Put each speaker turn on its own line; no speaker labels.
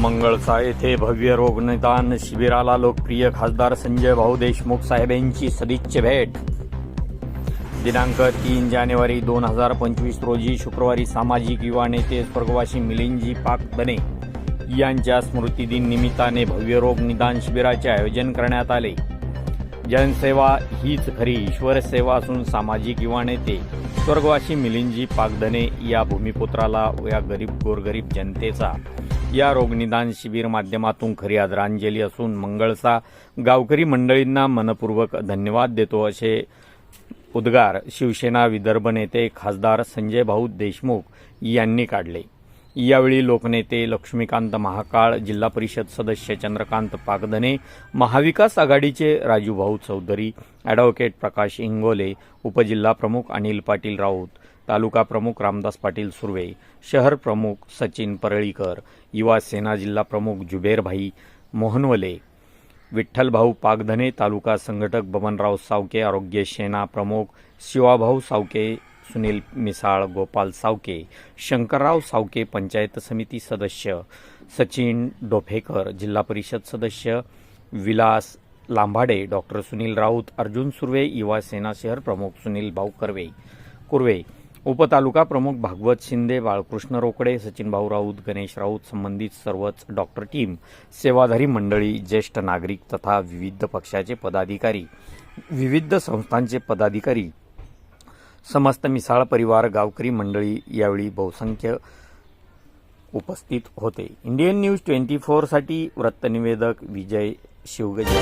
मंगळसा येथे भव्य रोग निदान शिबिराला लोकप्रिय खासदार संजय भाऊ देशमुख साहेब यांची सदिच्छ भेट. दिनांक तीन जानेवारी दोन हजार पंचवीस रोजी शुक्रवारी सामाजिक युवा नेते स्वर्गवासी मिलिंदजी पाकदने यांच्या स्मृतिदिन निमित्ताने भव्य रोग निदान शिबिराचे आयोजन करण्यात आले. जनसेवा हीच खरी ईश्वर सेवा असून सामाजिक युवा नेते स्वर्गवासी मिलिंदजी पागधने या भूमिपुत्राला या गरीब गोरगरीब जनतेचा या रोगनिदान शिबिर माध्यमातून खरी आदरांजली असून मंगळसा गावकरी मंडळींना मनपूर्वक धन्यवाद देतो असे उद्गार शिवसेना विदर्भ नेते खासदार संजय भाऊ देशमुख यांनी काढले. यावेळी लोकनेते लक्ष्मीकांत महाकाळ जिल्हा परिषद सदस्य चंद्रकांत पागधने महाविकास आघाडीचे राजूभाऊ चौधरी ॲडव्होकेट प्रकाश इंगोले उपजिल्हा प्रमुख अनिल पाटील राऊत तालुका प्रमुख रामदास पाटील सुर्वे शहर प्रमुख सचिन परळीकर युवा सेना जिल्हा प्रमुख जुबेरभाई मोहनवले विठ्ठलभाऊ पागधने तालुका संघटक बबनराव सावके आरोग्य सेना प्रमुख शिवाभाऊ सावके सुनील मिसाळ गोपाल सावके शंकरराव सावके पंचायत समिती सदस्य सचिन डोफेकर जिल्हा परिषद सदस्य विलास लांभाडे डॉक्टर सुनील राऊत अर्जुन सुर्वे युवा सेना शहर प्रमुख सुनील भाऊ कर्वे कुर्वे उपतालुका प्रमुख भागवत शिंदे बाळकृष्ण रोकडे सचिन भाऊ राऊत गणेश राऊत संबंधित सर्वच डॉक्टर टीम सेवाधारी मंडळी ज्येष्ठ नागरिक तथा विविध पक्षाचे पदाधिकारी विविध संस्थांचे पदाधिकारी समस्त मिसाळ परिवार गावकरी मंडळी यावेळी बहुसंख्य उपस्थित होते. इंडियन न्यूज ट्वेंटी फोरसाठी वृत्तनिवेदक विजय शिवगजे.